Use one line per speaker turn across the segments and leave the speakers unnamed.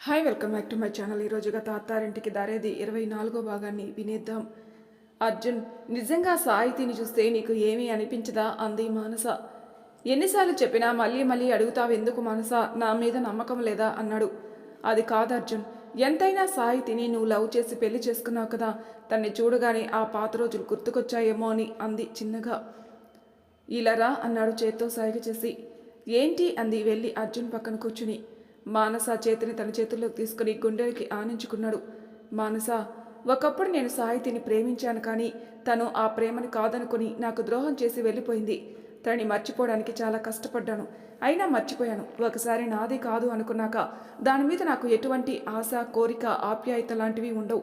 Hi welcome back to my channel ఈరోజు గత అత్తారింటికి దారేది ఇరవై నాలుగో భాగాన్ని వినేద్దాం. అర్జున్ నిజంగా సాహితీని చూస్తే నీకు ఏమీ అనిపించదా? అంది మానస. ఎన్నిసార్లు చెప్పినా మళ్ళీ మళ్ళీ అడుగుతావు ఎందుకు మానస? నా మీద నమ్మకం లేదా? అన్నాడు. అది కాదు అర్జున్. ఎంతైనా సాహితిని నువ్వు లవ్ చేసి పెళ్ళి చేసుకున్నావు కదా తన్ని చూడగానే ఆ పాత రోజులు గుర్తుకొచ్చాయేమో అని అంది చిన్నగా. ఇలా రా అన్నాడు చేత్తో సాయిగ చేసి ఏంటి? అంది వెళ్ళి అర్జున్ పక్కన కూర్చుని. మానస చేతిని తన చేతుల్లోకి తీసుకుని గుండెలకి ఆనించుకున్నాడు. మానస ఒకప్పుడు నేను సాహితిని ప్రేమించాను కానీ తను ఆ ప్రేమని కాదనుకుని నాకు ద్రోహం చేసి వెళ్ళిపోయింది. తనని మర్చిపోవడానికి చాలా కష్టపడ్డాను. అయినా మర్చిపోయాను. ఒకసారి నాది కాదు అనుకున్నాక దాని మీద నాకు ఎటువంటి ఆశ కోరిక ఆప్యాయత లాంటివి ఉండవు.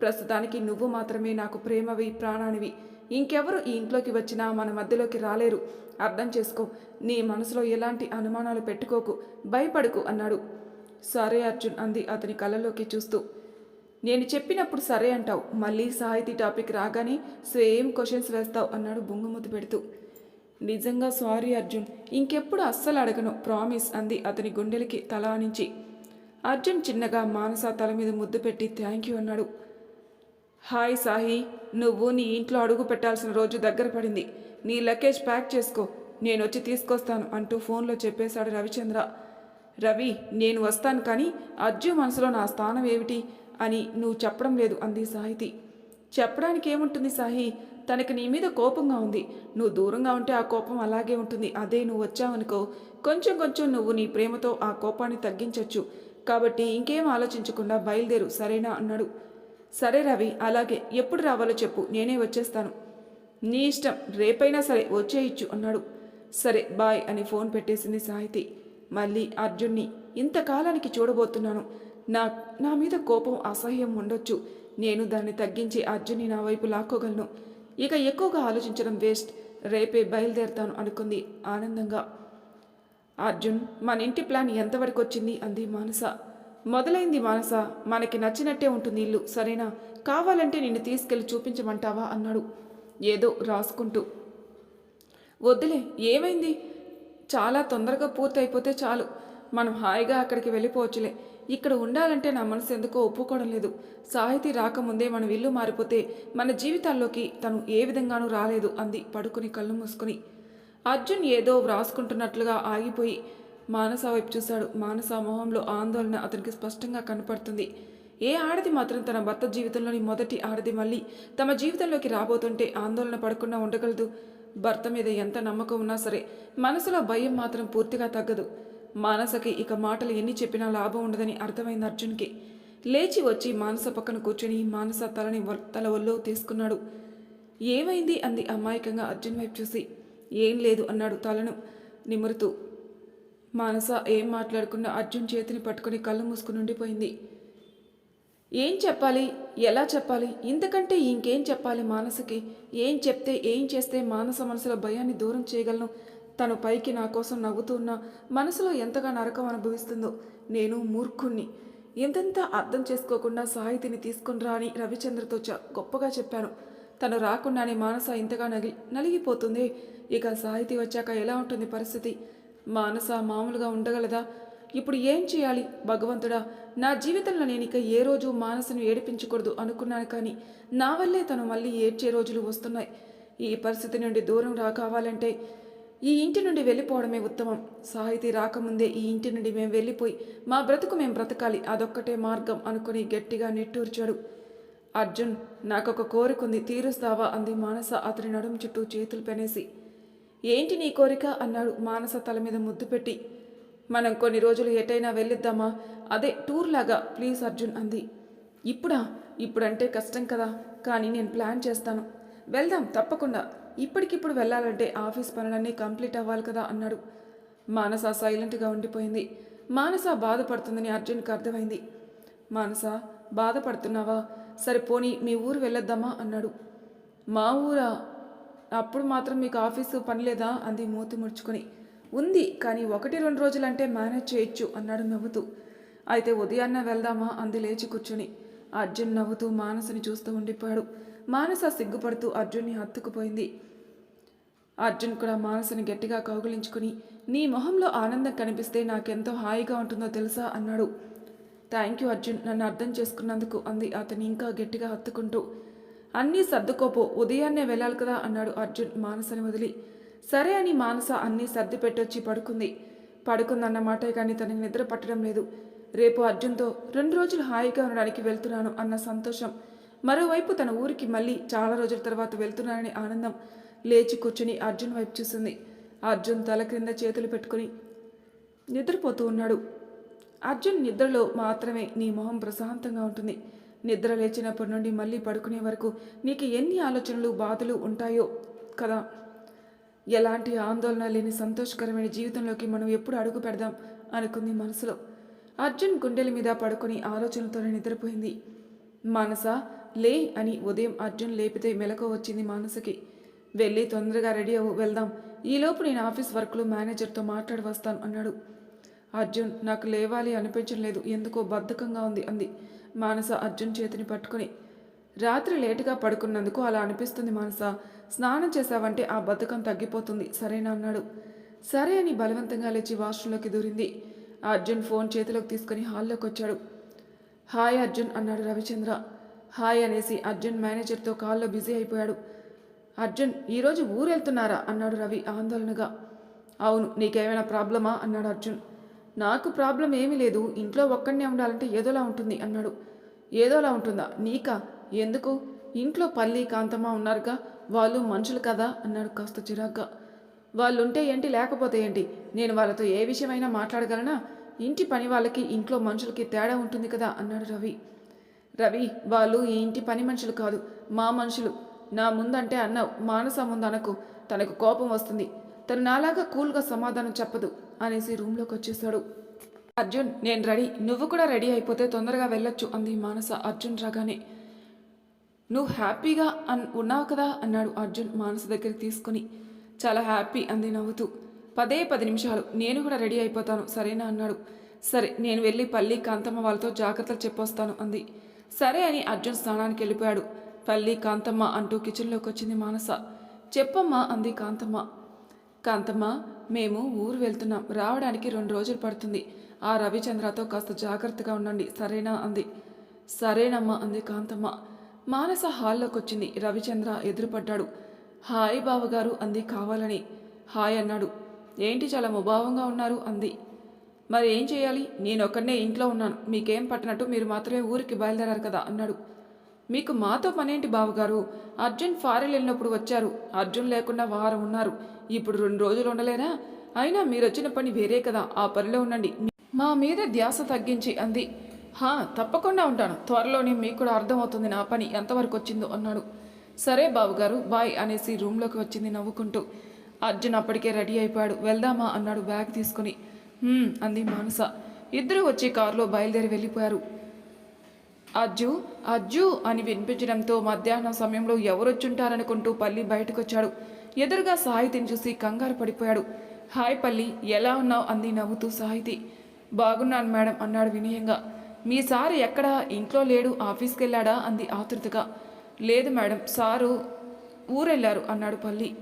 ప్రస్తుతానికి నువ్వు మాత్రమే నాకు ప్రేమవి ప్రాణానివి. ఇంకెవరు ఈ ఇంట్లోకి వచ్చినా మన మధ్యలోకి రాలేరు. అర్థం చేసుకో నీ మనసులో ఎలాంటి అనుమానాలు పెట్టుకోకు భయపడుకు అన్నాడు. సరే అర్జున్ అంది అతని కళ్ళలోకి చూస్తూ. నేను చెప్పినప్పుడు సరే అంటావు మళ్ళీ సాహితీ టాపిక్ రాగానే సేమ్ క్వశ్చన్స్ వేస్తావు అన్నాడు బొంగుమూతి పెడుతూ. నిజంగా సారీ అర్జున్ ఇంకెప్పుడు అస్సలు అడగను ప్రామిస్ అంది అతని గుండెలకి తల ఆనించి. అర్జున్ చిన్నగా మానస తల మీద ముద్దు పెట్టి థ్యాంక్ యూ అన్నాడు. హాయ్ సాహి నువ్వు నీ ఇంట్లో అడుగు పెట్టాల్సిన రోజు దగ్గర పడింది. నీ లగేజ్ ప్యాక్ చేసుకో నేను వచ్చి తీసుకొస్తాను అంటూ ఫోన్లో చెప్పేశాడు రవిచంద్ర. రవి నేను వస్తాను కానీ అర్జు మనసులో నా స్థానం ఏమిటి? అని నువ్వు చెప్పడం లేదు అంది సాహితి. చెప్పడానికి ఏముంటుంది సాహి? తనకి నీ మీద కోపంగా ఉంది. నువ్వు దూరంగా ఉంటే ఆ కోపం అలాగే ఉంటుంది. అదే నువ్వు వచ్చావనుకో కొంచెం కొంచెం నువ్వు నీ ప్రేమతో ఆ కోపాన్ని తగ్గించవచ్చు కాబట్టి ఇంకేం ఆలోచించకుండా బయలుదేరు సరేనా? అన్నాడు. సరే రవి అలాగే ఎప్పుడు రావాలో చెప్పు నేనే వచ్చేస్తాను. నీ ఇష్టం రేపైనా సరే వచ్చేయచ్చు అన్నాడు. సరే బాయ్ అని ఫోన్ పెట్టేసింది సాహితి. మళ్ళీ అర్జున్ని ఇంతకాలానికి చూడబోతున్నాను. నా నా మీద కోపం అసహ్యం ఉండొచ్చు. నేను దాన్ని తగ్గించి అర్జున్ని నా వైపు లాక్కోగలను. ఇక ఎక్కువగా ఆలోచించడం వేస్ట్. రేపే బయలుదేరుతాను అనుకుంది ఆనందంగా. అర్జున్ మన ఇంటి ప్లాన్ ఎంతవరకు వచ్చింది? అంది మానస. మొదలైంది మానస మనకి నచ్చినట్టే ఉంటుంది ఇల్లు సరేనా? కావాలంటే నిన్ను తీసుకెళ్ళి చూపించమంటావా? అన్నాడు. ఏదో రాసుకుంటూ. వద్దులే ఏమైంది? చాలా తొందరగా పూర్తయిపోతే చాలు. మనం హాయిగా అక్కడికి వెళ్ళిపోవచ్చులే. ఇక్కడ ఉండాలంటే నా మనసు ఎందుకో ఒప్పుకోవడం లేదు. సాహితీ రాకముందే మనం ఇల్లు మారిపోతే మన జీవితాల్లోకి తను ఏ విధంగానూ రాలేదు అంది పడుకుని కళ్ళు మూసుకుని. అర్జున్ ఏదో వ్రాసుకుంటున్నట్లుగా ఆగిపోయి మానస వైపు చూశాడు. మానస మొహంలో ఆందోళన అతనికి స్పష్టంగా కనపడుతుంది. ఏ ఆడది మాత్రం తన భర్త జీవితంలోని మొదటి ఆడది మళ్ళీ తమ జీవితంలోకి రాబోతుంటే ఆందోళన పడకుండా ఉండగలదు. భర్త మీద ఎంత నమ్మకం ఉన్నా సరే మనసులో భయం మాత్రం పూర్తిగా తగ్గదు. మానసకి ఇక మాటలు ఎన్ని చెప్పినా లాభం ఉండదని అర్థమైంది అర్జున్కి. లేచి వచ్చి మానస పక్కన కూర్చొని మానస తలని తల ఒల్లో తీసుకున్నాడు. ఏమైంది అంది అమాయకంగా అర్జున్ వైపు చూసి. ఏం లేదు అన్నాడు తలను నిమురుతూ. మానస ఏం మాట్లాడకుండా అర్జున్ చేతిని పట్టుకొని కళ్ళు మూసుకుని ఉండిపోయింది. ఏం చెప్పాలి? ఎలా చెప్పాలి? ఇంతకంటే ఇంకేం చెప్పాలి మానసకి? ఏం చెప్తే ఏం చేస్తే మానస మనసులో భయాన్ని దూరం చేయగలను? తను పైకి నా కోసం నవ్వుతూ ఉన్న మనసులో ఎంతగా నరకం అనుభవిస్తుందో నేను మూర్ఖుణ్ణి. ఎంతెంత అర్థం చేసుకోకుండా సాహితిని తీసుకునిరా అని రవిచంద్రతో చ గొప్పగా చెప్పాను. తను రాకుండానే మానస ఇంతగా నగి నలిగిపోతుంది. ఇక సాహితీ వచ్చాక ఎలా ఉంటుంది పరిస్థితి? మానస మామూలుగా ఉండగలదా? ఇప్పుడు ఏం చేయాలి? భగవంతుడా నా జీవితంలో నేను ఇక ఏ రోజు మానసును ఏడిపించకూడదు అనుకున్నాను కానీ నా వల్లే తను మళ్ళీ ఏడ్చే రోజులు వస్తున్నాయి. ఈ పరిస్థితి నుండి దూరం రా కావాలంటే ఈ ఇంటి నుండి వెళ్ళిపోవడమే ఉత్తమం. సాహితీ రాకముందే ఈ ఇంటి నుండి మేము వెళ్ళిపోయి మా బ్రతుకు మేము బ్రతకాలి అదొక్కటే మార్గం అనుకుని గట్టిగా నిట్టూర్చాడు. అర్జున్ నాకొక కోరికుంది తీరుస్తావా? అంది మానస అతని నడుము చుట్టూ చేతులు పెనేసి. ఏంటి నీ కోరిక? అన్నాడు మానస తల మీద ముద్దు పెట్టి. మనం కొన్ని రోజులు ఎటైనా వెళ్ళిద్దామా? అదే టూర్ లాగా ప్లీజ్ అర్జున్ అంది. ఇప్పుడా? ఇప్పుడంటే కష్టం కదా. కానీ నేను ప్లాన్ చేస్తాను. వెళ్దాం తప్పకుండా. ఇప్పటికిప్పుడు వెళ్ళాలంటే ఆఫీస్ పనులన్నీ కంప్లీట్ అవ్వాలి కదా అన్నాడు. మానస సైలెంట్గా ఉండిపోయింది. మానస బాధపడుతుందని అర్జున్కి అర్థమైంది. మానస బాధపడుతున్నావా? సరే పోనీ మీ ఊరు వెళ్ళొద్దామా? అన్నాడు. మా ఊరా? అప్పుడు మాత్రం మీకు ఆఫీసు పని లేదా? అంది మూతి ముడుచుకొని. ఉంది కానీ ఒకటి రెండు రోజులంటే మేనేజ్ చేయొచ్చు అన్నాడు నవ్వుతూ. అయితే ఉదయాన్నే వెళ్దామా? అంది లేచి కూర్చుని. అర్జున్ నవ్వుతూ మానసుని చూస్తూ ఉండిపోయాడు. మానస సిగ్గుపడుతూ అర్జున్ని హత్తుకుపోయింది. అర్జున్ కూడా మానసుని గట్టిగా కౌగిలించుకుని నీ మొహంలో ఆనందం కనిపిస్తే నాకెంతో హాయిగా ఉంటుందో తెలుసా? అన్నాడు. థ్యాంక్ యూ అర్జున్ నన్ను అర్థం చేసుకున్నందుకు అంది అతని ఇంకా గట్టిగా హత్తుకుంటూ. అన్నీ సర్దుకోపో ఉదయాన్నే వెళ్ళాలి కదా అన్నాడు అర్జున్ మానసని వదిలి. సరే అని మానస అన్నీ సర్ది పెట్టొచ్చి పడుకుంది. పడుకుందన్న మాటే కానీ తనకి నిద్ర పట్టడం లేదు. రేపు అర్జున్తో రెండు రోజులు హాయిగా ఉండడానికి వెళ్తున్నాను అన్న సంతోషం. మరోవైపు తన ఊరికి మళ్ళీ చాలా రోజుల తర్వాత వెళ్తున్నానని ఆనందం. లేచి కూర్చుని అర్జున్ వైపు చూసింది. అర్జున్ తల క్రింద చేతులు పెట్టుకుని నిద్రపోతూ ఉన్నాడు. అర్జున్ నిద్రలో మాత్రమే నీ మొహం ప్రశాంతంగా ఉంటుంది. నిద్ర లేచినప్పటి నుండి మళ్ళీ పడుకునే వరకు నీకు ఎన్ని ఆలోచనలు బాధలు ఉంటాయో కదా? ఎలాంటి ఆందోళన లేని సంతోషకరమైన జీవితంలోకి మనం ఎప్పుడు అడుగు పెడదాం అనుకుంది మనసులో. అర్జున్ గుండెల మీద పడుకుని ఆలోచనలతోనే నిద్రపోయింది. మానస లే అని ఉదయం అర్జున్ లేపితే మెలకు వచ్చింది మానసకి. వెళ్ళి తొందరగా రెడీ అవ్వు వెళ్దాం. ఈలోపు నేను ఆఫీస్ వర్క్లో మేనేజర్తో మాట్లాడి వస్తాను అన్నాడు. అర్జున్ నాకు లేవాలి అనిపించడం లేదు ఎందుకో బద్ధకంగా ఉంది అంది. మానస అర్జున్ చేతిని పట్టుకొని. రాత్రి లేటుగా పడుకున్నందుకు అలా అనిపిస్తుంది మానస. స్నానం చేశావంటే ఆ బద్ధకం తగ్గిపోతుంది. సరేనా అన్నాడు. సరే అని బలవంతంగా లేచి వాష్రూంలోకి దూరింది. అర్జున్ ఫోన్ చేతిలోకి తీసుకుని హాల్లోకి వచ్చాడు. హాయ్ అర్జున్ అన్నాడు రవిచంద్ర. హాయ్ అనేసి అర్జున్ మేనేజర్తో కాల్లో బిజీ అయిపోయాడు. అర్జున్ ఈరోజు ఊరు వెళ్తున్నారా అన్నాడు రవి ఆందోళనగా. అవును నీకేమైనా ప్రాబ్లమా? అన్నాడు అర్జున్. నాకు ప్రాబ్లం ఏమీ లేదు ఇంట్లో ఒక్కడనే ఉండాలంటే ఏదోలా ఉంటుంది అన్నాడు. ఏదోలా ఉంటుందా? నీకా? ఎందుకు? ఇంట్లో పల్లి కాంతమ్మ ఉన్నారుగా వాళ్ళు మనుషులు కదా అన్నాడు కాస్త చిరాగ్గా. వాళ్ళు ఉంటే ఏంటి లేకపోతే ఏంటి? నేను వాళ్ళతో ఏ విషయమైనా మాట్లాడగలనా? ఇంటి పని వాళ్ళకి ఇంట్లో మనుషులకి తేడా ఉంటుంది కదా అన్నాడు రవి. రవి వాళ్ళు ఈ ఇంటి పని మనుషులు కాదు మా మనుషులు. నా ముందంటే అన్నావు మానస ముందనకు తనకు కోపం వస్తుంది. తను నాలాగా కూల్గా సమాధానం చెప్పదు. అనేసి రూమ్లోకి వచ్చేసాడు. అర్జున్ నేను రెడీ. నువ్వు కూడా రెడీ అయిపోతే తొందరగా వెళ్ళొచ్చు అంది మానస అర్జున్ రాగానే. నువ్వు హ్యాపీగా అన్ ఉన్నావు కదా అన్నాడు అర్జున్ మానస దగ్గరికి తీసుకుని. చాలా హ్యాపీ అంది నవ్వుతూ. పదే పది నిమిషాలు నేను కూడా రెడీ అయిపోతాను సరేనా అన్నాడు. సరే నేను వెళ్ళి పల్లి కాంతమ్మ వాళ్ళతో జాగ్రత్తలు చెప్పొస్తాను అంది. సరే అని అర్జున్ స్నానానికి వెళ్ళిపోయాడు. పల్లి కాంతమ్మ అంటూ కిచెన్లోకి వచ్చింది మానస. చెప్పమ్మా అంది కాంతమ్మ. కాంతమ్మ మేము ఊరు వెళ్తున్నాం. రావడానికి రెండు రోజులు పడుతుంది. ఆ రవిచంద్రతో కాస్త జాగ్రత్తగా ఉండండి. సరేనా? అంది. సరేనమ్మా అంది కాంతమ్మ. మానస హాల్లోకి వచ్చింది రవిచంద్ర ఎదురుపడ్డాడు. హాయ్ బావగారు అంది కావాలని. హాయ్ అన్నాడు. ఏంటి చాలా ముభావంగా ఉన్నారు? అంది. మరి ఏం చేయాలి? నేను ఒక్కడనే ఇంట్లో ఉన్నాను. మీకేం పట్టినట్టు మీరు మాత్రమే ఊరికి బయలుదేరారు కదా? అన్నాడు. మీకు మాతో పనేంటి బావగారు? అర్జున్ ఫారెన్ వెళ్ళినప్పుడు వచ్చారు. అర్జున్ లేకుండా వారం ఉన్నారు. ఇప్పుడు రెండు రోజులు ఉండలేరా? అయినా మీరు వచ్చిన పని వేరే కదా. ఆ పనిలో ఉండండి. మా మీద ధ్యాస తగ్గించి అంది. హా తప్పకుండా ఉంటాను. త్వరలోనే మీకు కూడా అర్థమవుతుంది నా పని ఎంతవరకు వచ్చిందో అన్నాడు. సరే బావగారు బాయ్ అనేసి రూమ్లోకి వచ్చింది నవ్వుకుంటూ. అర్జున్ అప్పటికే రెడీ అయిపోయాడు. వెళ్దామా? అన్నాడు బ్యాగ్ తీసుకుని. అంది మానస. ఇద్దరు వచ్చి కారులో బయలుదేరి వెళ్ళిపోయారు. అజ్జు అజ్జు అని వినిపించడంతో మధ్యాహ్నం సమయంలో ఎవరొచ్చుంటారనుకుంటూ పల్లి బయటకొచ్చాడు. ఎదురుగా సాహితిని చూసి కంగారు పడిపోయాడు. హాయ్ పల్లి ఎలా ఉన్నావు? అంది నవ్వుతూ సాహితి. బాగున్నాను మేడం అన్నాడు వినయంగా. మీ సారు ఎక్కడా? ఇంట్లో లేడు ఆఫీస్కి వెళ్ళాడా అంది ఆతృతగా. లేదు మేడం సారు ఊరెళ్ళారు అన్నాడు పల్లి.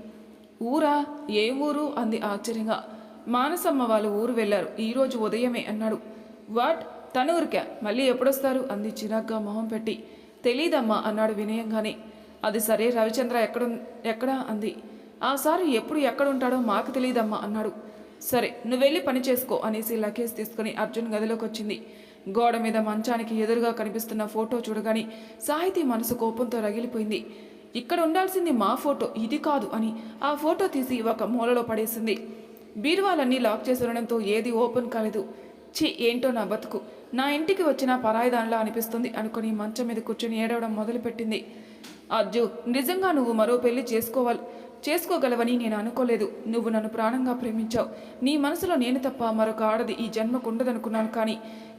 ఊరా? ఏ ఊరు? అంది ఆశ్చర్యంగా. మానసమ్మ వాళ్ళు ఊరు వెళ్ళారు ఈరోజు ఉదయమే అన్నాడు. వాట్? తను ఊరికా మళ్ళీ ఎప్పుడొస్తారు? అంది చిరాగ్గా మొహం పెట్టి. తెలీదమ్మా అన్నాడు వినయంగానే. అది సరే రవిచంద్ర ఎక్కడ ఎక్కడా? అంది. ఆ సారు ఎప్పుడు ఎక్కడ ఉంటాడో మాకు తెలియదమ్మా అన్నాడు. సరే నువ్వెళ్ళి పని చేసుకో అనేసి లగేజ్ తీసుకుని అర్జున్ గదిలోకి వచ్చింది గోడ మీద మంచానికి ఎదురుగా కనిపిస్తున్న ఫోటో చూడగానే సాహితీ మనసు కోపంతో రగిలిపోయింది. ఇక్కడ ఉండాల్సింది మా ఫోటో ఇది కాదు అని ఆ ఫోటో తీసి ఒక మూలలో పడేసింది. బీరువాలన్నీ లాక్ చేసి ఉండడంతో ఏది ఓపెన్ కాలేదు. ఛీ ఏంటో నా బతుకు. నా ఇంటికి వచ్చిన పరాయిదానిలా అనిపిస్తుంది అనుకుని మంచం మీద కూర్చుని ఏడవడం మొదలుపెట్టింది. అర్జు నిజంగా నువ్వు మరో పెళ్ళి చేసుకోవాలి చేసుకోగలవని నేను అనుకోలేదు. నువ్వు నన్ను ప్రాణంగా ప్రేమించావు. నీ మనసులో నేను తప్ప మరొక ఆడది ఈ జన్మకు ఉండదనుకున్నాను కానీ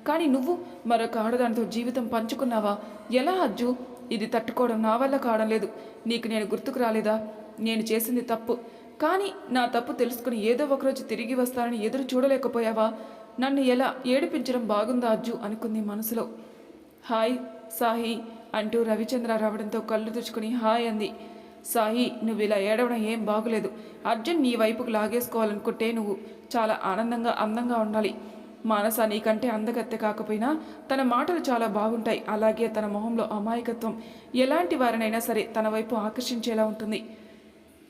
కానీ నువ్వు మరొక ఆడదానితో జీవితం పంచుకున్నావా? ఎలా అజ్జు? ఇది తట్టుకోవడం నా వల్ల కావడం లేదు. నీకు నేను గుర్తుకు రాలేదా? నేను చేసింది తప్పు. కానీ నా తప్పు తెలుసుకుని ఏదో ఒకరోజు తిరిగి వస్తానని ఎదురు చూడలేకపోయావా? నన్ను ఎలా ఏడిపించడం బాగుందా అజ్జు? అనుకుంది మనసులో. హాయ్ సాహి అంటూ రవిచంద్ర రావడంతో కళ్ళు తుడుచుకుని హాయ్ అంది. సాహి నువ్వు ఇలా ఏడవడం ఏం బాగులేదు. అర్జున్ నీ వైపుకు లాగేసుకోవాలనుకుంటే నువ్వు చాలా ఆనందంగా అందంగా ఉండాలి. మానస నీకంటే అందగత్తె కాకపోయినా తన మాటలు చాలా బాగుంటాయి. అలాగే తన మొహంలో అమాయకత్వం ఎలాంటి వారినైనా సరే తన వైపు ఆకర్షించేలా ఉంటుంది.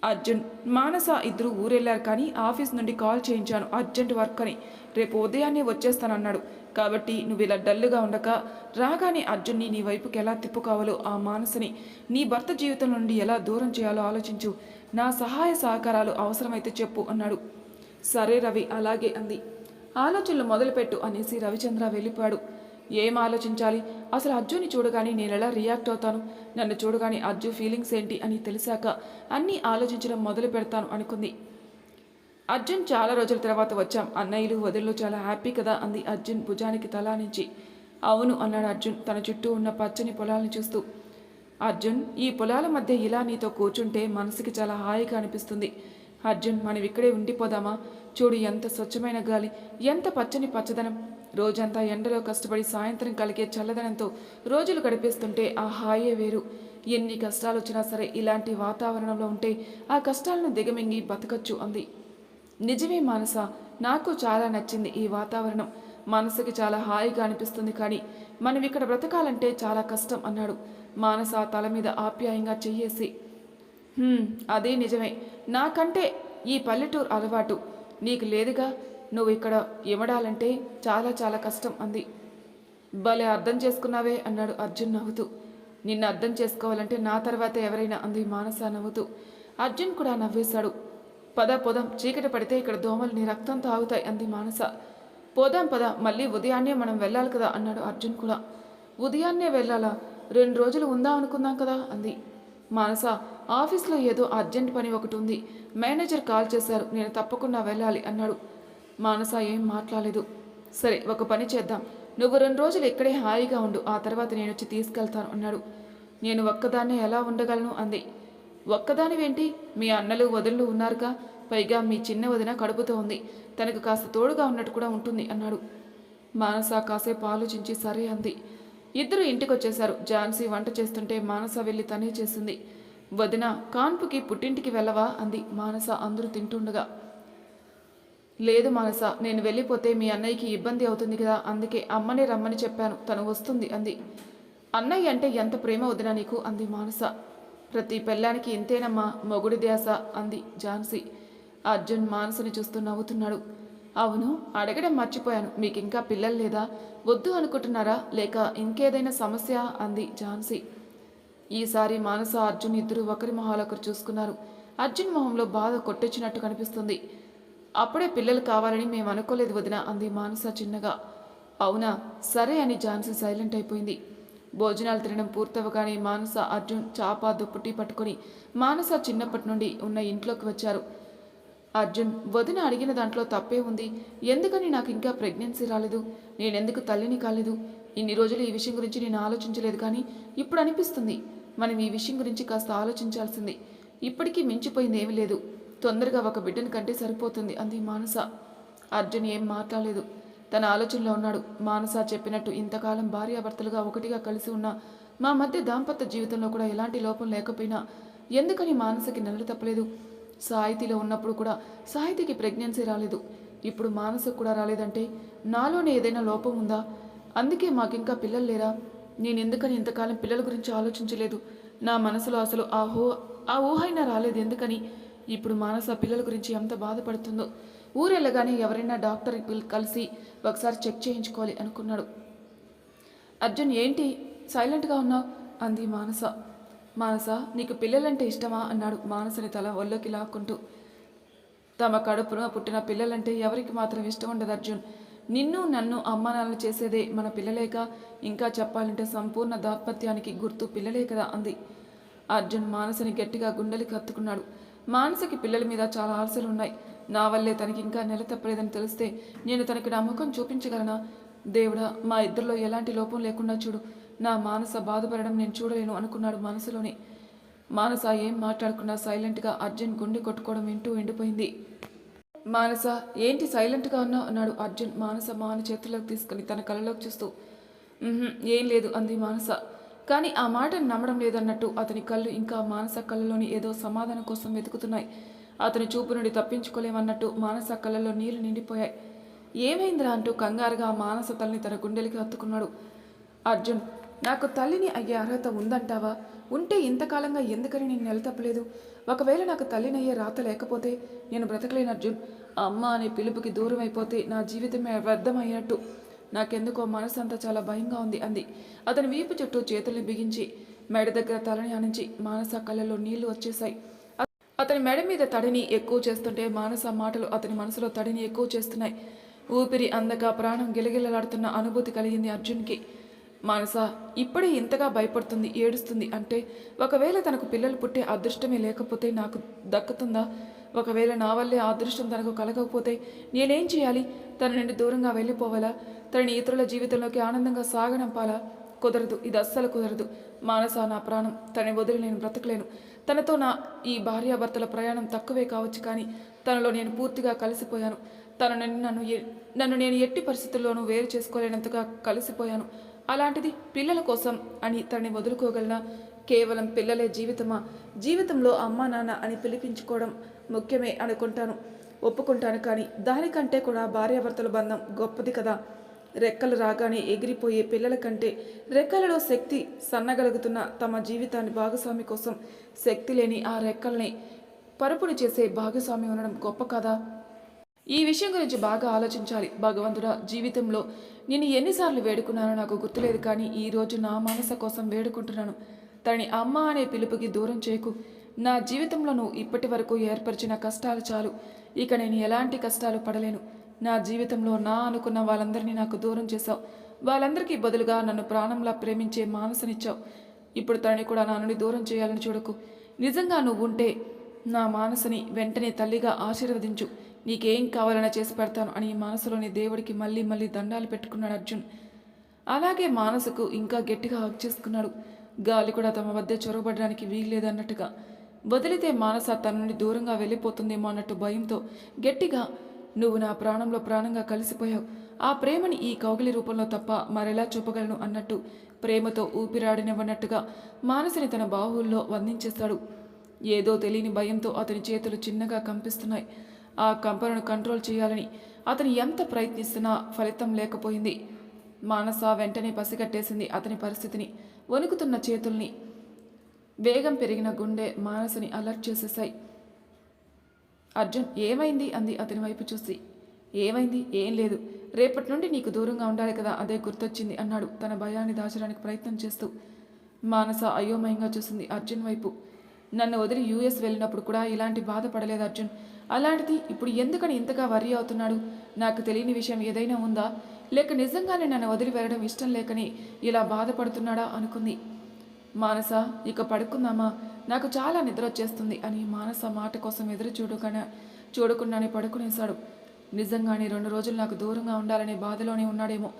అర్జున్ మానస ఇద్దరు ఊరెళ్ళారు కానీ ఆఫీస్ నుండి కాల్ చేయించాను. అర్జెంట్ వర్క్ అని. రేపు ఉదయాన్నే వచ్చేస్తానన్నాడు. కాబట్టి నువ్వు ఇలా డల్లుగా ఉండక రాగానే అర్జున్ని నీ వైపుకి ఎలా తిప్పుకోవాలో ఆ మానసని నీ భర్త జీవితం నుండి ఎలా దూరం చేయాలో ఆలోచించు. నా సహాయ సహకారాలు అవసరమైతే చెప్పు అన్నాడు. సరే రవి అలాగే అంది. ఆలోచనలు మొదలుపెట్టు అనేసి రవిచంద్ర వెళ్ళిపోయాడు. ఏం ఆలోచించాలి? అసలు అర్జుని చూడగానే నేను ఎలా రియాక్ట్ అవుతాను? నన్ను చూడగానే అర్జు ఫీలింగ్స్ ఏంటి అని తెలిసాక అన్నీ ఆలోచించడం మొదలు పెడతాను అనుకుంది. అర్జున్ చాలా రోజుల తర్వాత వచ్చాం. అన్నయ్యలు వదిలిలో చాలా హ్యాపీ కదా అంది అర్జున్ భుజానికి తలా నుంచి. అవును అన్నాడు అర్జున్ తన చుట్టూ ఉన్న పచ్చని పొలాలను చూస్తూ. అర్జున్ ఈ పొలాల మధ్య ఇలా నీతో కూర్చుంటే మనసుకి చాలా హాయిగా అనిపిస్తుంది. అర్జున్ మనం ఇక్కడే ఉండిపోదామా? చూడు ఎంత స్వచ్ఛమైన గాలి ఎంత పచ్చని పచ్చదనం. రోజంతా ఎండలో కష్టపడి సాయంత్రం కలిగే చల్లదనంతో రోజులు గడిపేస్తుంటే ఆ హాయే వేరు. ఎన్ని కష్టాలు వచ్చినా సరే ఇలాంటి వాతావరణంలో ఉంటే ఆ కష్టాలను దిగమింగి బతకచ్చు అంది. నిజమే మానస నాకు చాలా నచ్చింది ఈ వాతావరణం. మనసుకి చాలా హాయిగా అనిపిస్తుంది కానీ మనం ఇక్కడ బ్రతకాలంటే చాలా కష్టం అన్నాడు. మానస తల మీద ఆప్యాయంగా చెయ్యేసి అదే నిజమే. నాకంటే ఈ పల్లెటూరు అలవాటు. నీకు లేదుగా? నువ్వు ఇక్కడ ఇవ్వడాలంటే చాలా చాలా కష్టం అంది. భలే అర్థం చేసుకున్నావే అన్నాడు అర్జున్ నవ్వుతూ. నిన్ను అర్థం చేసుకోవాలంటే నా తర్వాత ఎవరైనా అంది మానస నవ్వుతూ. అర్జున్ కూడా నవ్వేశాడు. పద పొదం చీకటి పడితే ఇక్కడ దోమలు నీ రక్తం తాగుతాయి అంది మానస. పోదాం పద మళ్ళీ ఉదయాన్నే మనం వెళ్ళాలి కదా అన్నాడు అర్జున్ కూడా. ఉదయాన్నే వెళ్ళాలా? రెండు రోజులు ఉందాం అనుకుందాం కదా అంది. మానస ఆఫీస్లో ఏదో అర్జెంట్ పని ఒకటి ఉంది. మేనేజర్ కాల్ చేశారు నేను తప్పకుండా వెళ్ళాలి అన్నాడు. మానస ఏం మాట్లాడలేదు. సరే ఒక పని చేద్దాం. నువ్వు రెండు రోజులు ఇక్కడే హాయిగా ఉండు ఆ తర్వాత నేను వచ్చి తీసుకెళ్తాను అన్నాడు. నేను ఒక్కదాన్నే ఎలా ఉండగలను? అంది. ఒక్కదానివేంటి? మీ అన్నలు వదులు ఉన్నారుగా? పైగా మీ చిన్న వదిన కడుపుతో ఉంది. తనకు కాస్త తోడుగా ఉన్నట్టు కూడా ఉంటుంది అన్నాడు. మానస కాసేపు ఆలోచించి సరే అంది. ఇద్దరు ఇంటికి వచ్చేశారు ఝాన్సీ వంట చేస్తుంటే మానస వెళ్ళి తనే చేసింది. వదిన కాన్పుకి పుట్టింటికి వెళ్ళవా? అంది. మానస అందరూ తింటుండగా. లేదు మానస నేను వెళ్ళిపోతే మీ అన్నయ్యకి ఇబ్బంది అవుతుంది కదా అందుకే అమ్మనే రమ్మని చెప్పాను తను వస్తుంది అంది. అన్నయ్య అంటే ఎంత ప్రేమ వదినా నీకు? అంది మానస. ప్రతి పెళ్ళానికి ఇంతేనమ్మా మొగుడి ధ్యాస అంది ఝాన్సీ. అర్జున్ మానసుని చూస్తూ నవ్వుతున్నాడు. అవును అడగడం మర్చిపోయాను మీకు ఇంకా పిల్లలు లేదా? వద్దు అనుకుంటున్నారా? లేక ఇంకేదైనా సమస్య? అంది ఝాన్సీ. ఈసారి మానస అర్జున్ ఇద్దరు ఒకరి మొహాలొకరు చూసుకున్నారు. అర్జున్ మొహంలో బాధ కొట్టొచ్చినట్టు కనిపిస్తుంది. అప్పుడే పిల్లలు కావాలని మేము అనుకోలేదు వదిన అంది మానస చిన్నగా. అవునా సరే అని ఝాన్సీ సైలెంట్ అయిపోయింది. భోజనాలు తినడం పూర్తవగానే మానస అర్జున్ చాప దుప్పటి పట్టుకొని మానస చిన్నప్పటి నుండి ఉన్న ఇంట్లోకి వచ్చారు. అర్జున్ వదిన అడిగిన దాంట్లో తప్పే ఉంది. ఎందుకని నాకు ఇంకా ప్రెగ్నెన్సీ రాలేదు? నేనెందుకు తల్లిని కాలేదు? ఇన్ని రోజులు ఈ విషయం గురించి నేను ఆలోచించలేదు కానీ ఇప్పుడు అనిపిస్తుంది. మనం ఈ విషయం గురించి కాస్త ఆలోచించాల్సింది. ఇప్పటికీ మించిపోయింది ఏమీ లేదు. తొందరగా ఒక బిడ్డను కంటే సరిపోతుంది అంది మానస. అర్జున్ ఏం మాట్లాడలేదు. తన ఆలోచనలో ఉన్నాడు. మానస చెప్పినట్టు ఇంతకాలం భార్యాభర్తలుగా ఒకటిగా కలిసి ఉన్న మా మధ్య దాంపత్య జీవితంలో కూడా ఎలాంటి లోపం లేకపోయినా ఎందుకని మానసకి నెలలు తప్పలేదు? సాహితీలో ఉన్నప్పుడు కూడా సాహితీకి ప్రెగ్నెన్సీ రాలేదు. ఇప్పుడు మానసకు కూడా రాలేదంటే నాలోనే ఏదైనా లోపం ఉందా? అందుకే మాకింకా పిల్లలు లేరా? నేను ఎందుకని ఇంతకాలం పిల్లల గురించి ఆలోచించలేదు. నా మనసులో అసలు ఆ హో ఆ ఊహైనా రాలేదు. ఎందుకని? ఇప్పుడు మానస పిల్లల గురించి ఎంత బాధపడుతుందో. ఊరెళ్ళగానే ఎవరైనా డాక్టర్ కలిసి ఒకసారి చెక్ చేయించుకోవాలి అనుకున్నాడు. అర్జున్ ఏంటి? సైలెంట్గా ఉన్నావు? అంది మానస. మానస నీకు పిల్లలంటే ఇష్టమా? అన్నాడు మానసని తల ఒళ్ళోకి లాక్కుంటూ. తమ కడుపున పుట్టిన పిల్లలంటే ఎవరికి మాత్రం ఇష్టం ఉండదు అర్జున్. నిన్ను నన్ను అమ్మానాన్నలు చేసేదే మన పిల్లలేక ఇంకా చెప్పాలంటే సంపూర్ణ దాత్పత్యానికి గుర్తు పిల్లలే కదా అంది. అర్జున్ మానసని గట్టిగా గుండెలకి హత్తుకున్నాడు మానసకి పిల్లల మీద చాలా ఆశలు ఉన్నాయి నా వల్లే తనకి ఇంకా నెల తప్పలేదని తెలిస్తే నేను తనకి నా ముఖం చూపించగలనా? దేవుడా మా ఇద్దరిలో ఎలాంటి లోపం లేకుండా చూడు. నా మానస బాధపడడం నేను చూడలేను అనుకున్నాడు మనసులోనే. మానస ఏం మాట్లాడకుండా సైలెంట్గా అర్జున్ గుండె కొట్టుకోవడం వింటూ ఎండిపోయింది. మానస ఏంటి సైలెంట్గా ఉన్నావు? అన్నాడు అర్జున్ మానస మాన చేతుల్లోకి తీసుకుని తన కళ్ళలోకి చూస్తూ. ఏం లేదు అంది మానస. కానీ ఆ మాట నమ్మడం లేదన్నట్టు అతని కళ్ళు ఇంకా మానస కళ్ళలోని ఏదో సమాధానం కోసం వెతుకుతున్నాయి. అతని చూపు నుండి తప్పించుకోలేమన్నట్టు మానస కళ్ళలో నీళ్ళు నిండిపోయాయి. ఏమైందిరా అంటూ కంగారుగా మానస తల్లిని తన గుండెలకి హత్తుకున్నాడు. అర్జున్ నాకు తల్లిని అయ్యే అర్హత ఉందంటావా? ఉంటే ఇంతకాలంగా ఎందుకని నేను నెలతప్పలేదు ఒకవేళ నాకు తల్లిని అయ్యే రాత లేకపోతే నేను బ్రతకలేను అర్జున్. అమ్మ అనే పిలుపుకి దూరం అయిపోతే నా జీవితమే వ్యర్థమయ్యేట్టు. నాకెందుకో మనసు అంతా చాలా భయంగా ఉంది అంది. అతని వీపు చుట్టూ చేతుల్ని బిగించి మెడ దగ్గర తలని ఆనించి మానస కళ్ళలో నీళ్ళు వచ్చేశాయి. అతని మెడ మీద తడిని ఎక్కువ చేస్తుంటే మానస మాటలు అతని మనసులో తడిని ఎక్కువ చేస్తున్నాయి. ఊపిరి అందక ప్రాణం గిలగిలలాడుతున్న అనుభూతి కలిగింది అర్జున్కి. మానస ఇప్పుడే ఇంతగా భయపడుతుంది ఏడుస్తుంది అంటే ఒకవేళ తనకు పిల్లలు పుట్టే అదృష్టమే లేకపోతే నాకు దక్కుతుందా? ఒకవేళ నా వల్లే ఆ అదృష్టం తనకు కలగకపోతే నేనేం చేయాలి? తన నుండి దూరంగా వెళ్ళిపోవాలా? తనని ఇతరుల జీవితంలోకి ఆనందంగా సాగనంపాలా? కుదరదు. ఇది అస్సలు కుదరదు. మానస నా ప్రాణం. తనని వదిలి నేను బ్రతకలేను. తనతో నా ఈ భార్యాభర్తల ప్రయాణం తక్కువే కావచ్చు కానీ తనలో నేను పూర్తిగా కలిసిపోయాను. తను నన్ను నన్ను నేను ఎట్టి పరిస్థితుల్లోనూ వేరు చేసుకోలేనంతగా కలిసిపోయాను. అలాంటిది పిల్లల కోసం అని తనని వదులుకోగలనా? కేవలం పిల్లలే జీవితమా? జీవితంలో అమ్మా నాన్న అని పిలిపించుకోవడం ముఖ్యమే అనుకుంటాను. ఒప్పుకుంటాను కానీ దానికంటే కూడా భార్యాభర్తల బంధం గొప్పది కదా. రెక్కలు రాగానే ఎగిరిపోయే పిల్లల కంటే రెక్కలలో శక్తి సన్నగలుగుతున్న తమ జీవితాన్ని భాగస్వామి కోసం శక్తి లేని ఆ రెక్కల్ని పరుపుని చేసే భాగస్వామి ఉండడం గొప్ప కదా ఈ విషయం గురించి బాగా ఆలోచించాలి. భగవంతుడా జీవితంలో నేను ఎన్నిసార్లు వేడుకున్నానో నాకు గుర్తులేదు కానీ ఈ రోజు నా మనస కోసం వేడుకుంటున్నాను. తనని అమ్మ అనే పిలుపుకి దూరం చేయకు. నా జీవితంలో నువ్వు ఇప్పటి వరకు ఏర్పరిచిన కష్టాలు చాలు. ఇక నేను ఎలాంటి కష్టాలు పడలేను. నా జీవితంలో నా అనుకున్న వాళ్ళందరినీ నాకు దూరం చేశావు. వాళ్ళందరికీ బదులుగా నన్ను ప్రాణంలా ప్రేమించే మానసనిచ్చావు. ఇప్పుడు తనని కూడా నా నుండి దూరం చేయాలని చూడకు. నిజంగా నువ్వు ఉంటే నా మానసుని వెంటనే తల్లిగా ఆశీర్వదించు. నీకేం కావాలన్నా చేసి పెడతాను అని మనసులోని దేవుడికి మళ్ళీ మళ్ళీ దండాలు పెట్టుకున్నాడు అర్జున్. అలాగే మానసుకు ఇంకా గట్టిగా హక్ చేసుకున్నాడు. గాలి కూడా తమ మధ్య చొరబడడానికి వీల్లేదన్నట్టుగా. వదిలితే మానస తన నుండి దూరంగా వెళ్ళిపోతుందేమో అన్నట్టు భయంతో గట్టిగా నువ్వు నా ప్రాణంలో ప్రాణంగా కలిసిపోయావు. ఆ ప్రేమని ఈ కౌగిలి రూపంలో తప్ప మరెలా చూపగలను అన్నట్టు ప్రేమతో ఊపిరాడనివ్వనట్టుగా మానసిని తన బాహువుల్లో వందించేస్తాడు. ఏదో తెలియని భయంతో అతని చేతులు చిన్నగా కంపిస్తున్నాయి. ఆ కంపనను కంట్రోల్ చేయాలని అతను ఎంత ప్రయత్నిస్తున్నా ఫలితం లేకపోయింది. మానస వెంటనే పసిగట్టేసింది అతని పరిస్థితిని. వణుకుతున్న చేతుల్ని వేగం పెరిగిన గుండె మానసని అలర్ట్ చేసేశాయి. అర్జున్ ఏమైంది? అంది అతని వైపు చూసి. ఏమైంది? ఏం లేదు. రేపటి నుండి నీకు దూరంగా ఉండాలి కదా అదే గుర్తొచ్చింది అన్నాడు తన భయాన్ని దాచడానికి ప్రయత్నం చేస్తూ. మానస అయోమయంగా చూసింది అర్జున్ వైపు. నన్ను వదిలి యూఎస్ వెళ్ళినప్పుడు కూడా ఇలాంటి బాధపడలేదు అర్జున్. అలాంటిది ఇప్పుడు ఎందుకని ఇంతగా వర్రీ అవుతున్నాడు? నాకు తెలియని విషయం ఏదైనా ఉందా? లేక నిజంగానే నన్ను వదిలి వెళ్ళడం ఇష్టం లేకని ఇలా బాధపడుతున్నాడా? అనుకుంది. మానస ఇక పడుకుందామా? నాకు చాలా నిద్ర వచ్చేస్తుంది అని మానస మాట కోసం ఎదురు చూడకుండా చూడకుండానే పడుకునేశాడు. నిజంగానే రెండు రోజులు నాకు దూరంగా ఉండాలనే బాధలోనే ఉన్నాడేమో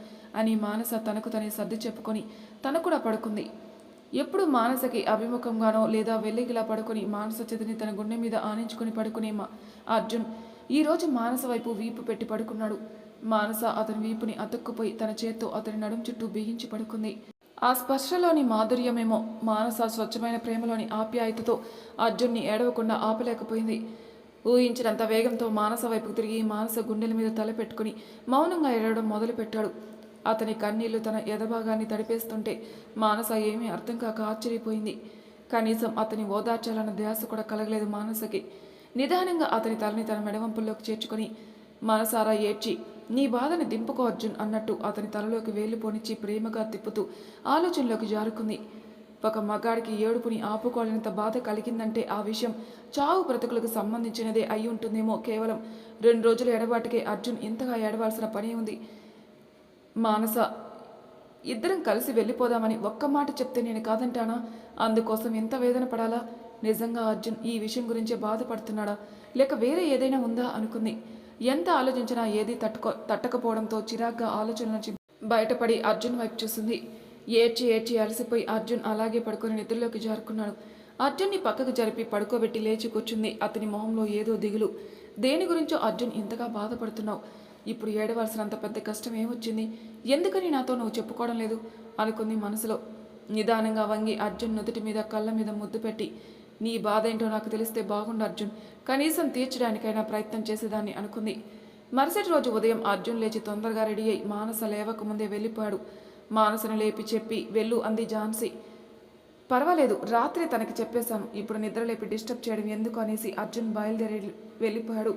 అని మానస తనకు తనే సర్ది చెప్పుకొని తను కూడా పడుకుంది. ఎప్పుడు మానసకి అభిముఖంగానో లేదా వెల్లిగిలా పడుకుని మానస చేతిని తన గుండె మీద ఆనించుకొని పడుకునే మా అర్జున్ ఈరోజు మానస వైపు వీపు పెట్టి పడుకున్నాడు. మానస అతని వీపుని అతుక్కుపోయి తన చేత్తో అతని నడుం చుట్టూ బిగించి పడుకుంది. ఆ స్పర్శలోని మాధుర్యమేమో మానస స్వచ్ఛమైన ప్రేమలోని ఆప్యాయతతో అర్జున్ని ఏడవకుండా ఆపలేకపోయింది. ఊహించినంత వేగంతో మానస వైపుకు తిరిగి మానస గుండెల మీద తలపెట్టుకుని మౌనంగా ఏడవడం మొదలుపెట్టాడు. అతని కన్నీళ్ళు తన ఎదభాగాన్ని తడిపేస్తుంటే మానస ఏమీ అర్థం కాక ఆశ్చర్యపోయింది. కనీసం అతని ఓదార్చాలన్న ధ్యాస కూడా కలగలేదు మానసకి. నిదానంగా అతని తలని తన మెడవంపుల్లోకి చేర్చుకొని మనసారా ఏడ్చి నీ బాధని దింపుకో అర్జున్ అన్నట్టు అతని తలలోకి వేలు పొనిచ్చి ప్రేమగా తిప్పుతూ ఆలోచనలోకి జారుకుంది. ఒక మగాడికి ఏడుపుని ఆపుకోలేనంత బాధ కలిగిందంటే ఆ విషయం చావు బ్రతుకులకు సంబంధించినదే అయి ఉంటుందేమో కేవలం రెండు రోజుల ఎడబాటుకే అర్జున్ ఇంతగా ఏడవాల్సిన పని ఉంది. మానస ఇద్దరం కలిసి వెళ్ళిపోదామని ఒక్క మాట చెప్తే నేను కాదంటానా? అందుకోసం ఎంత వేదన పడాలా? నిజంగా అర్జున్ ఈ విషయం గురించే బాధపడుతున్నాడా? లేక వేరే ఏదైనా ఉందా? అనుకుంది. ఎంత ఆలోచించినా ఏది తట్టుకో తట్టకపోవడంతో చిరాగ్గా ఆలోచన నుంచి బయటపడి అర్జున్ వైపు చూసింది. ఏడ్చి ఏడ్చి అలసిపోయి అర్జున్ అలాగే పడుకొని నిద్రలోకి జారుకున్నాడు. అర్జున్ని పక్కకు జరిపి పడుకోబెట్టి లేచి కూర్చుంది అతని మొహంలో ఏదో దిగులు. దేని గురించో అర్జున్ ఇంతగా బాధపడుతున్నావు? ఇప్పుడు ఏడవలసినంత పెద్ద కష్టం ఏమొచ్చింది? ఎందుకని నాతో నువ్వు చెప్పుకోవడం లేదు? అనుకుంది మనసులో. నిదానంగా వంగి అర్జున్ నుదుటి మీద కళ్ళ మీద ముద్దు పెట్టి నీ బాధ ఏంటో నాకు తెలిస్తే బాగుండు అర్జున్. కనీసం తీర్చడానికైనా ప్రయత్నం చేసేదాన్ని అనుకుంది. మరుసటి రోజు ఉదయం అర్జున్ లేచి తొందరగా రెడీ అయి మానస లేవకముందే వెళ్ళిపోయాడు. మానసను లేపి చెప్పి వెళ్ళు అంది ఝాన్సీ. పర్వాలేదు రాత్రి తనకి చెప్పేశాను. ఇప్పుడు నిద్ర లేపి డిస్టర్బ్ చేయడం ఎందుకు? అనేసి అర్జున్ బయలుదేరి వెళ్ళిపోయాడు.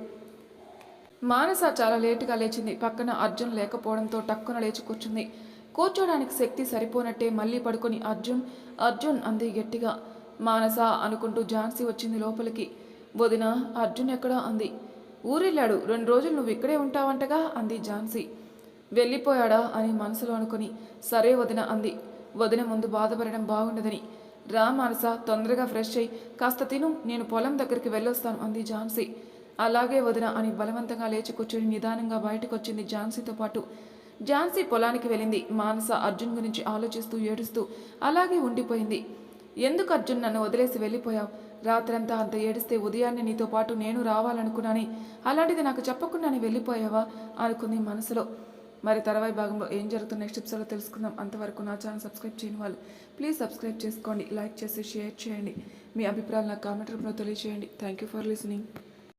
మానస చాలా లేటుగా లేచింది. పక్కన అర్జున్ లేకపోవడంతో టక్కున లేచి కూర్చుంది. కూర్చోడానికి శక్తి సరిపోనట్టే మళ్ళీ పడుకొని అర్జున్ అర్జున్ అంది గట్టిగా. మానస అనుకుంటూ ఝాన్సీ వచ్చింది లోపలికి. వదిన అర్జున్ ఎక్కడా? అంది. ఊరెళ్ళాడు. రెండు రోజులు నువ్వు ఇక్కడే ఉంటావంటగా? అంది ఝాన్సీ. వెళ్ళిపోయాడా? అని మనసులో అనుకుని. సరే వదిన అంది. వదిన ముందు బాధపడడం బాగుండదని. రా మానస తొందరగా ఫ్రెష్ అయ్యి. కాస్త తిను నేను పొలం దగ్గరికి వెళ్ళొస్తాను అంది ఝాన్సీ. అలాగే వదిన అని బలవంతంగా లేచి కూర్చొని నిదానంగా బయటకు వచ్చింది ఝాన్సీతో పాటు. ఝాన్సీ పొలానికి వెళ్ళింది. మానస అర్జున్ గురించి ఆలోచిస్తూ ఏడుస్తూ అలాగే ఉండిపోయింది. ఎందుకు అర్జున్ నన్ను వదిలేసి వెళ్ళిపోయావు? రాత్రంతా అంత ఏడిస్తే ఉదయాన్నే నీతో పాటు నేను రావాలనుకున్నాని. అలాంటిది నాకు చెప్పకుండానే వెళ్ళిపోయావా? అనుకుంది మనసులో. మరి తర్వాయి భాగంలో ఏం జరుగుతున్న నెక్స్ట్ ఎపిసోడ్లో తెలుసుకుందాం. అంతవరకు నా ఛానల్ సబ్స్క్రైబ్ చేయని వాళ్ళు ప్లీజ్ సబ్స్క్రైబ్ చేసుకోండి. లైక్ చేసి షేర్ చేయండి. మీ అభిప్రాయాలు నాకు కామెంట్ రూపంలో తెలియజేయండి. Thank you for listening.